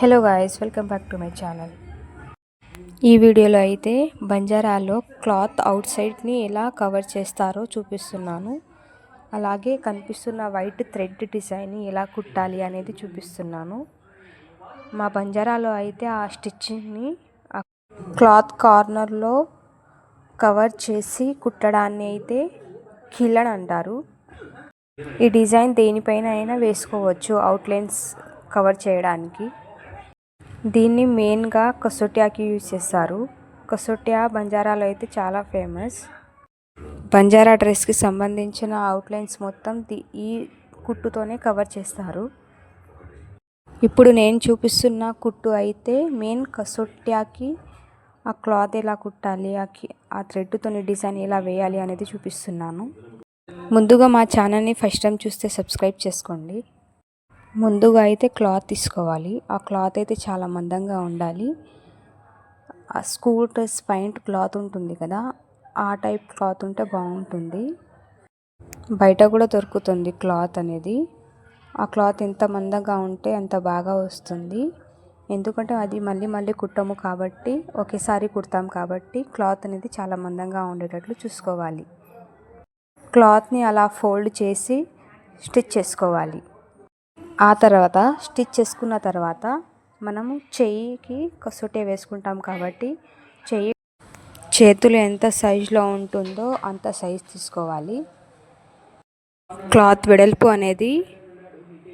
Hello guys welcome back to my channel ఈ వీడియోలో అయితే బంజారాలో క్లాత్ అవుట్ సైడ్ని ఎలా కవర్ చేస్తారో చూపిస్తున్నాను. అలాగే కనిపిస్తున్న వైట్ థ్రెడ్ డిజైన్ని ఎలా కుట్టాలి అనేది చూపిస్తున్నాను. మా బంజారాలో అయితే ఆ స్టిచ్చింగ్ని క్లాత్ కార్నర్లో కవర్ చేసి కుట్టడాన్ని అయితే కిల్లన్ అంటారు. ఈ డిజైన్ దేనిపైన అయినా వేసుకోవచ్చు అవుట్లైన్స్ కవర్ చేయడానికి. దీన్ని మెయిన్గా కసోటియాకి యూజ్ చేస్తారు. కసోటియా బంజారాలో అయితే చాలా ఫేమస్. బంజారా డ్రెస్కి సంబంధించిన అవుట్లైన్స్ మొత్తం ది- ఈ కుట్టుతోనే కవర్ చేస్తారు. ఇప్పుడు నేను చూపిస్తున్న కుట్టు అయితే మెయిన్ కసోట్యాకి ఆ క్లాత్ ఎలా కుట్టాలి ఆ కి- ఆ థ్రెడ్తోని డిజైన్ ఎలా వేయాలి అనేది చూపిస్తున్నాను. ముందుగా మా ఛానల్ని ఫస్ట్ టైం చూస్తే సబ్స్క్రైబ్ చేసుకోండి. ముందుగా అయితే క్లాత్ తీసుకోవాలి. ఆ క్లాత్ అయితే చాలా మందంగా ఉండాలి. ఆ స్కూల్ డ్రెస్ పైంట్ క్లాత్ ఉంటుంది కదా ఆ టైప్ క్లాత్ ఉంటే బాగుంటుంది. బయట కూడా దొరుకుతుంది క్లాత్ అనేది. ఆ క్లాత్ ఎంత మందంగా ఉంటే అంత బాగా వస్తుంది. ఎందుకంటే అది మళ్ళీ మళ్ళీ కుట్టము కాబట్టి ఒకేసారి కుడతాం కాబట్టి క్లాత్ అనేది చాలా మందంగా ఉండేటట్లు చూసుకోవాలి. క్లాత్ని అలా ఫోల్డ్ చేసి స్టిచ్ చేసుకోవాలి. ఆ తర్వాత స్టిచ్ చేసుకున్న తర్వాత మనము చెయ్యికి కసోటే వేసుకుంటాం కాబట్టి చెయ్యి చేతులు ఎంత సైజులో ఉంటుందో అంత సైజ్ తీసుకోవాలి. క్లాత్ వెడల్పు అనేది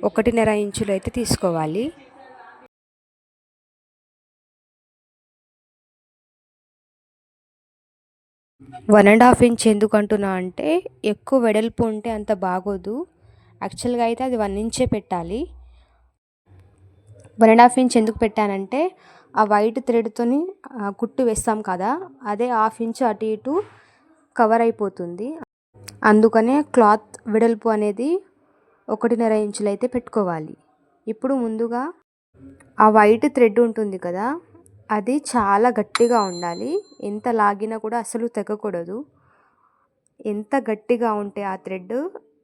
ఒకటిన్నర ఇంచులు అయితే తీసుకోవాలి. వన్ అండ్ హాఫ్ ఇంచ్ ఎందుకు అంటున్నా అంటే ఎక్కువ వెడల్పు ఉంటే అంత బాగోదు. యాక్చువల్గా అయితే అది వన్ ఇంచే పెట్టాలి. వన్ అండ్ హాఫ్ ఇంచ్ ఎందుకు పెట్టానంటే ఆ వైట్ థ్రెడ్తోని కుట్టు వేస్తాం కదా అదే హాఫ్ ఇంచ్ అటు ఇటు కవర్ అయిపోతుంది. అందుకనే క్లాత్ వెడల్పు అనేది ఒకటిన్నర ఇంచులు అయితే పెట్టుకోవాలి. ఇప్పుడు ముందుగా ఆ వైట్ థ్రెడ్ ఉంటుంది కదా అది చాలా గట్టిగా ఉండాలి. ఎంత లాగినా కూడా అసలు తెగకూడదు. ఎంత గట్టిగా ఉంటే ఆ థ్రెడ్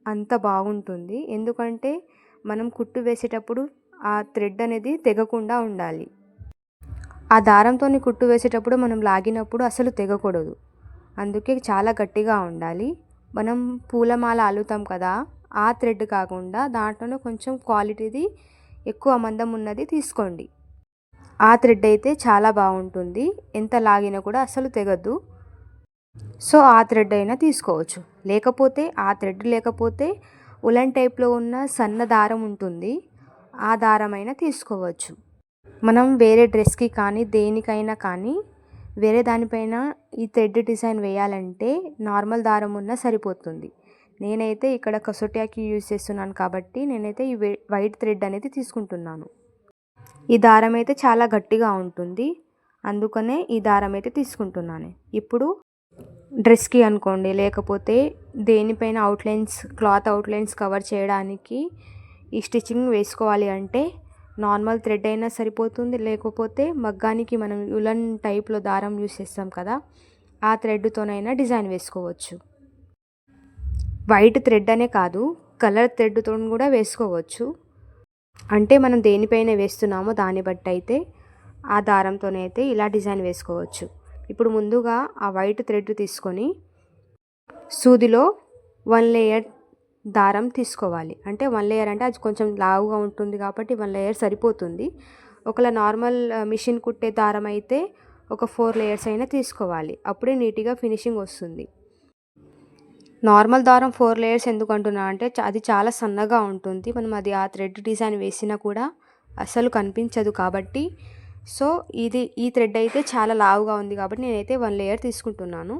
అంత బాగుంటుంది. ఎందుకంటే మనం కుట్టు వేసేటప్పుడు ఆ థ్రెడ్ అనేది తెగకుండా ఉండాలి. ఆ దారంతో కుట్టు వేసేటప్పుడు మనం లాగినప్పుడు అసలు తెగకూడదు. అందుకే చాలా గట్టిగా ఉండాలి. మనం పూలమాల అల్లుతాం కదా ఆ థ్రెడ్ కాకుండా దాంట్లోనే కొంచెం క్వాలిటీది ఎక్కువ మందం ఉన్నది తీసుకోండి. ఆ థ్రెడ్ అయితే చాలా బాగుంటుంది. ఎంత లాగినా కూడా అసలు తెగద్దు సో ఆ థ్రెడ్ అయినా తీసుకోవచ్చు. లేకపోతే ఆ థ్రెడ్ లేకపోతే ఉలన్ టైప్లో ఉన్న సన్న దారం ఉంటుంది. ఆ దారమైనా తీసుకోవచ్చు. మనం వేరే డ్రెస్కి కానీ దేనికైనా కానీ వేరే దానిపైన ఈ థ్రెడ్ డిజైన్ వేయాలంటే నార్మల్ దారం ఉన్నా సరిపోతుంది. నేనైతే ఇక్కడ కసోటియాకి యూజ్ చేస్తున్నాను కాబట్టి నేనైతే ఈ వైట్ థ్రెడ్ అనేది తీసుకుంటున్నాను. ఈ దారం అయితే చాలా గట్టిగా ఉంటుంది. అందుకనే ఈ దారం అయితే తీసుకుంటున్నాను. ఇప్పుడు డ్రెస్కి అనుకోండి. లేకపోతే దేనిపైన అవుట్లైన్స్ క్లాత్ అవుట్లైన్స్ కవర్ చేయడానికి ఈ స్టిచ్చింగ్ వేసుకోవాలి అంటే నార్మల్ థ్రెడ్ అయినా సరిపోతుంది. లేకపోతే మగ్గానికి మనం ఉలన్ టైప్లో దారం యూస్ చేస్తాం కదా ఆ థ్రెడ్తోనైనా డిజైన్ వేసుకోవచ్చు. వైట్ థ్రెడ్ అనే కాదు కలర్ థ్రెడ్తో కూడా వేసుకోవచ్చు. అంటే మనం దేనిపైన వేస్తున్నామో దాన్ని బట్టి అయితే ఆ దారంతోనైతే ఇలా డిజైన్ వేసుకోవచ్చు. ఇప్పుడు ముందుగా ఆ వైట్ థ్రెడ్ తీసుకొని సూదిలో వన్ లేయర్ దారం తీసుకోవాలి. అంటే వన్ లేయర్ అంటే అది కొంచెం లావుగా ఉంటుంది కాబట్టి వన్ లేయర్ సరిపోతుంది. ఒకవేళ నార్మల్ మిషన్ కుట్టే దారం అయితే ఒక ఫోర్ లేయర్స్ అయినా తీసుకోవాలి. అప్పుడే నీట్గా ఫినిషింగ్ వస్తుంది. నార్మల్ దారం ఫోర్ లేయర్స్ ఎందుకు అంటున్నా అంటే అది చాలా సన్నగా ఉంటుంది. మనం అది ఆ థ్రెడ్ డిజైన్ వేసినా కూడా అసలు కనిపించదు కాబట్టి సో ఇది ఈ థ్రెడ్ అయితే చాలా లావుగా ఉంది కాబట్టి నేనైతే వన్ లేయర్ తీసుకుంటున్నాను.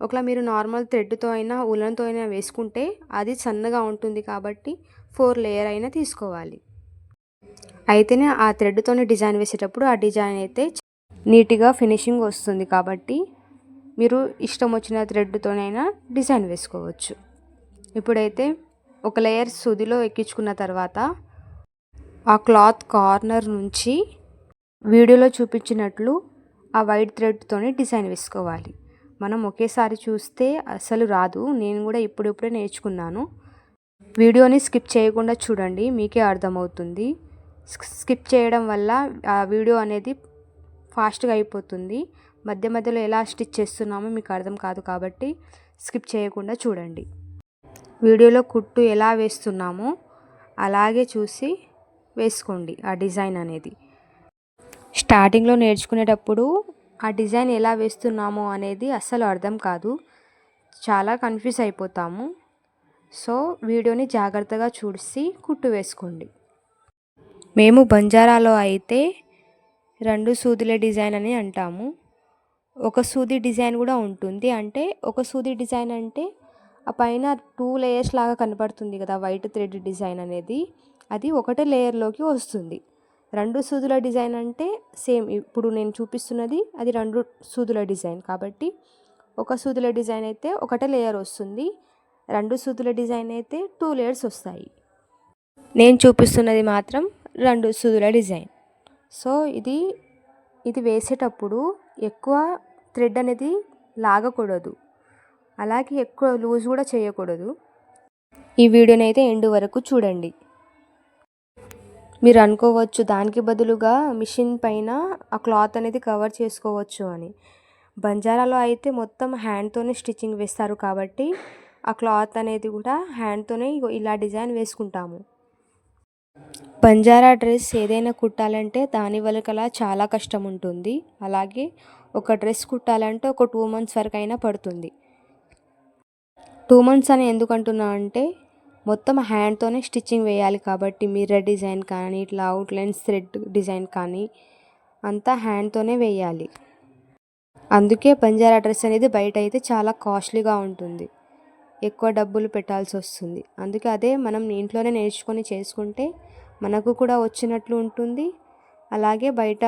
ఒకవేళ మీరు నార్మల్ థ్రెడ్తో అయినా ఉలన్తో అయినా వేసుకుంటే అది సన్నగా ఉంటుంది కాబట్టి ఫోర్ లేయర్ అయినా తీసుకోవాలి. అయితేనే ఆ థ్రెడ్తోనే డిజైన్ వేసేటప్పుడు ఆ డిజైన్ అయితే నీట్గా ఫినిషింగ్ వస్తుంది కాబట్టి మీరు ఇష్టం వచ్చిన థ్రెడ్తోనైనా డిజైన్ వేసుకోవచ్చు. ఇప్పుడైతే ఒక లేయర్ సుదిలో ఎక్కించుకున్న తర్వాత ఆ క్లాత్ కార్నర్ నుంచి వీడియోలో చూపించినట్లు ఆ వైట్ థ్రెడ్తోనే డిజైన్ వేసుకోవాలి. మనం ఒకేసారి చూస్తే అసలు రాదు. నేను కూడా ఇప్పుడిప్పుడే నేర్చుకున్నాను. వీడియోని స్కిప్ చేయకుండా చూడండి మీకే అర్థమవుతుంది. స్కిప్ చేయడం వల్ల ఆ వీడియో అనేది ఫాస్ట్గా అయిపోతుంది. మధ్య మధ్యలో ఎలా స్టిచ్ చేస్తున్నామో మీకు అర్థం కాదు కాబట్టి స్కిప్ చేయకుండా చూడండి. వీడియోలో కుట్టు ఎలా వేస్తున్నామో అలాగే చూసి వేసుకోండి ఆ డిజైన్ అనేది. స్టార్టింగ్లో నేర్చుకునేటప్పుడు ఆ డిజైన్ ఎలా వేస్తున్నామో అనేది అస్సలు అర్థం కాదు. చాలా కన్ఫ్యూజ్ అయిపోతాము. సో వీడియోని జాగ్రత్తగా చూసి కుట్టు వేసుకోండి. మేము బంజారాలో అయితే రెండు సూదుల డిజైన్ అని అంటాము. ఒక సూది డిజైన్ కూడా ఉంటుంది. అంటే ఒక సూది డిజైన్ అంటే ఆ పైన టూ లేయర్స్ లాగా కనపడుతుంది కదా వైట్ థ్రెడ్ డిజైన్ అనేది. అది ఒకటే లేయర్లోకి వస్తుంది. రెండు సూదుల డిజైన్ అంటే సేమ్. ఇప్పుడు నేను చూపిస్తున్నది అది రెండు సూదుల డిజైన్ కాబట్టి ఒక సూదుల డిజైన్ అయితే ఒకటే లేయర్ వస్తుంది. రెండు సూదుల డిజైన్ అయితే టూ లేయర్స్ వస్తాయి. నేను చూపిస్తున్నది మాత్రం రెండు సూదుల డిజైన్. సో ఇది ఇది వేసేటప్పుడు ఎక్కువ థ్రెడ్ అనేది లాగకూడదు. అలాగే ఎక్కువ లూజ్ కూడా చేయకూడదు. ఈ వీడియోని అయితే వరకు చూడండి. మీరు అనుకోవచ్చు దానికి బదులుగా మిషన్ పైన ఆ క్లాత్ అనేది కవర్ చేసుకోవచ్చు అని. బంజారాలో అయితే మొత్తం హ్యాండ్తోనే స్టిచ్చింగ్ వేస్తారు కాబట్టి ఆ క్లాత్ అనేది కూడా హ్యాండ్తోనే ఇలా డిజైన్ వేసుకుంటాము. బంజారా డ్రెస్ ఏదైనా కుట్టాలంటే దాని వలకలా చాలా కష్టం ఉంటుంది. అలాగే ఒక డ్రెస్ కుట్టాలంటే ఒక టూ మంత్స్ వరకు అయినా పడుతుంది. టూ మంత్స్ అని ఎందుకు అంటున్నా అంటే మొత్తం హ్యాండ్తోనే స్టిచ్చింగ్ వేయాలి కాబట్టి మిర్రర్ డిజైన్ కానీ ఇట్లా అవుట్లైన్స్ థ్రెడ్ డిజైన్ కానీ అంతా హ్యాండ్తోనే వేయాలి. అందుకే పంజారా డ్రెస్ అనేది బయట అయితే చాలా కాస్ట్లీగా ఉంటుంది. ఎక్కువ డబ్బులు పెట్టాల్సి వస్తుంది. అందుకే అదే మనం ఇంట్లోనే నేర్చుకొని చేసుకుంటే మనకు కూడా వచ్చినట్లు ఉంటుంది. అలాగే బయట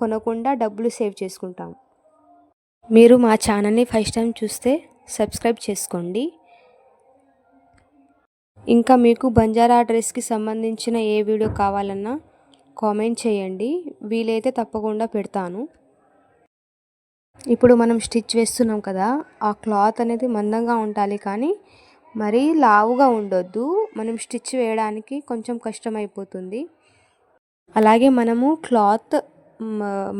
కొనకుండా డబ్బులు సేవ్ చేసుకుంటాం. మీరు మా ఛానల్ని ఫస్ట్ టైం చూస్తే సబ్స్క్రైబ్ చేసుకోండి. ఇంకా మీకు బంజారా డ్రెస్కి సంబంధించిన ఏ వీడియో కావాలన్నా కామెంట్ చేయండి. వీలైతే తప్పకుండా పెడతాను. ఇప్పుడు మనం స్టిచ్ వేస్తున్నాం కదా ఆ క్లాత్ అనేది మందంగా ఉండాలి కానీ మరీ లావుగా ఉండొద్దు. మనం స్టిచ్ వేయడానికి కొంచెం కష్టమైపోతుంది. అలాగే మనము క్లాత్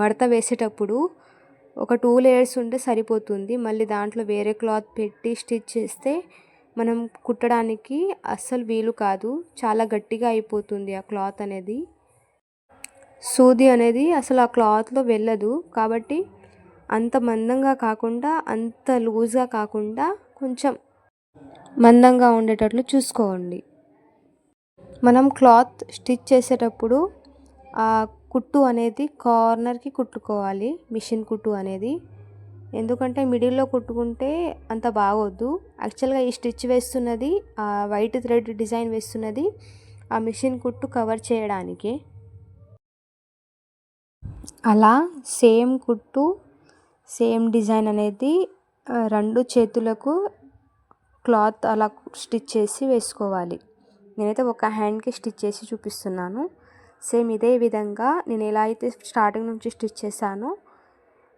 మడత వేసేటప్పుడు ఒక టూ లేయర్స్ ఉంటే సరిపోతుంది. మళ్ళీ దాంట్లో వేరే క్లాత్ పెట్టి స్టిచ్ చేస్తే మనం కుట్టడానికి అస్సలు వీలు కాదు. చాలా గట్టిగా అయిపోతుంది ఆ క్లాత్ అనేది. సూది అనేది అసలు ఆ క్లాత్లో వెళ్ళదు. కాబట్టి అంత మందంగా కాకుండా అంత లూజ్గా కాకుండా కొంచెం మందంగా ఉండేటట్లు చూసుకోండి. మనం క్లాత్ స్టిచ్ చేసేటప్పుడు ఆ కుట్టు అనేది కార్నర్కి కుట్టుకోవాలి. మిషన్ కుట్టు అనేది. ఎందుకంటే మిడిల్లో కుట్టుకుంటే అంత బాగోద్దు. యాక్చువల్గా ఈ స్టిచ్ వేస్తున్నది ఆ వైట్ థ్రెడ్ డిజైన్ వేస్తున్నది ఆ మిషన్ కుట్టు కవర్ చేయడానికి. అలా సేమ్ కుట్టు సేమ్ డిజైన్ అనేది రెండు చేతులకు క్లాత్ అలా స్టిచ్ చేసి వేసుకోవాలి. నేనైతే ఒక హ్యాండ్కి స్టిచ్ చేసి చూపిస్తున్నాను. సేమ్ ఇదే విధంగా నేను ఎలా అయితే స్టార్టింగ్ నుంచి స్టిచ్ చేశానో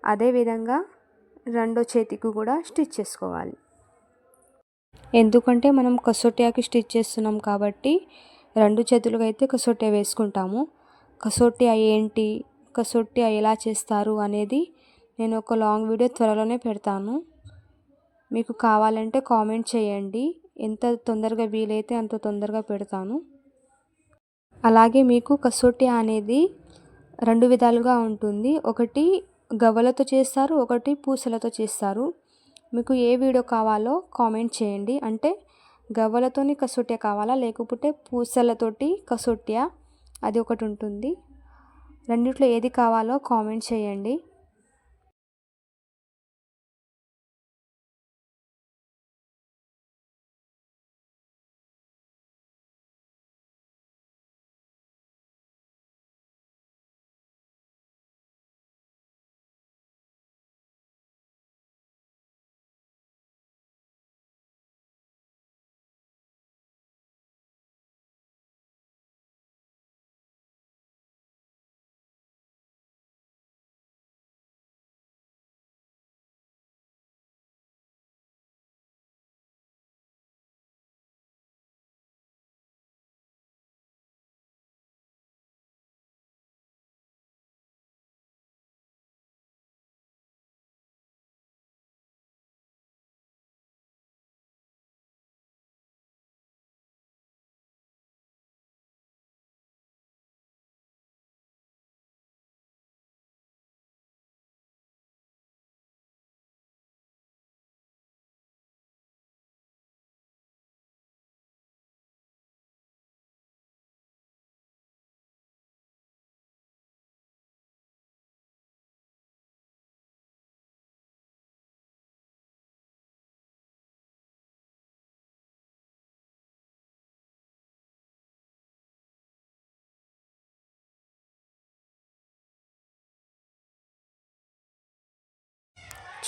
అదే విధంగా రెండో చేతికి కూడా స్టిచ్ చేసుకోవాలి. ఎందుకంటే మనం కసోటియాకి స్టిచ్ చేస్తున్నాం కాబట్టి రెండు చేతులకు అయితే కసోటియా వేసుకుంటాము. కసోటియా ఏంటి? కసోటియా ఎలా చేస్తారు అనేది నేను ఒక లాంగ్ వీడియో త్వరలోనే పెడతాను. మీకు కావాలంటే కామెంట్ చేయండి. ఎంత తొందరగా వీలైతే అంత తొందరగా పెడతాను. అలాగే మీకు కసోటియా అనేది రెండు విధాలుగా ఉంటుంది. ఒకటి గవ్వలతో చేస్తారు ఒకటి పూసలతో చేస్తారు. మీకు ఏ వీడియో కావాలో కామెంట్ చేయండి. అంటే గవ్వలతోని కసోటియా కావాలా? లేకపోతే పూసలతోటి కసోటియా? అది ఒకటి ఉంటుంది. రెండిట్లో ఏది కావాలో కామెంట్ చేయండి.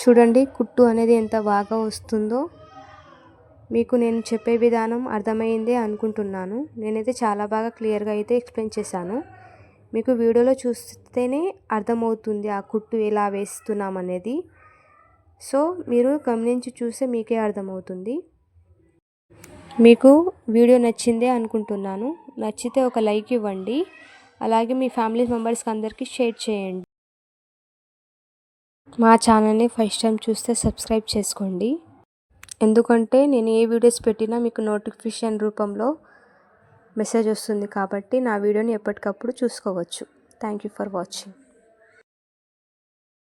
చూడండి కుట్టు అనేది ఎంత బాగా వస్తుందో. మీకు నేను చెప్పే విధానం అర్థమైందే అనుకుంటున్నాను. నేనైతే చాలా బాగా క్లియర్గా అయితే ఎక్స్ప్లెయిన్ చేశాను. మీకు వీడియోలో చూస్తేనే అర్థమవుతుంది ఆ కుట్టు ఎలా వేస్తున్నాం అనేది. సో మీరు గమనించి చూస్తే మీకే అర్థమవుతుంది. మీకు వీడియో నచ్చిందే అనుకుంటున్నాను. నచ్చితే ఒక లైక్ ఇవ్వండి. అలాగే మీ ఫ్యామిలీ మెంబర్స్కి అందరికీ షేర్ చేయండి. మా ఛానల్ని ఫస్ట్ టైం చూస్తే సబ్స్క్రైబ్ చేసుకోండి. ఎందుకంటే నేను ఏ వీడియోస్ పెట్టినా మీకు నోటిఫికేషన్ రూపంలో మెసేజ్ వస్తుంది కాబట్టి నా వీడియోని ఎప్పటికప్పుడు చూసుకోవచ్చు. Thank you for watching.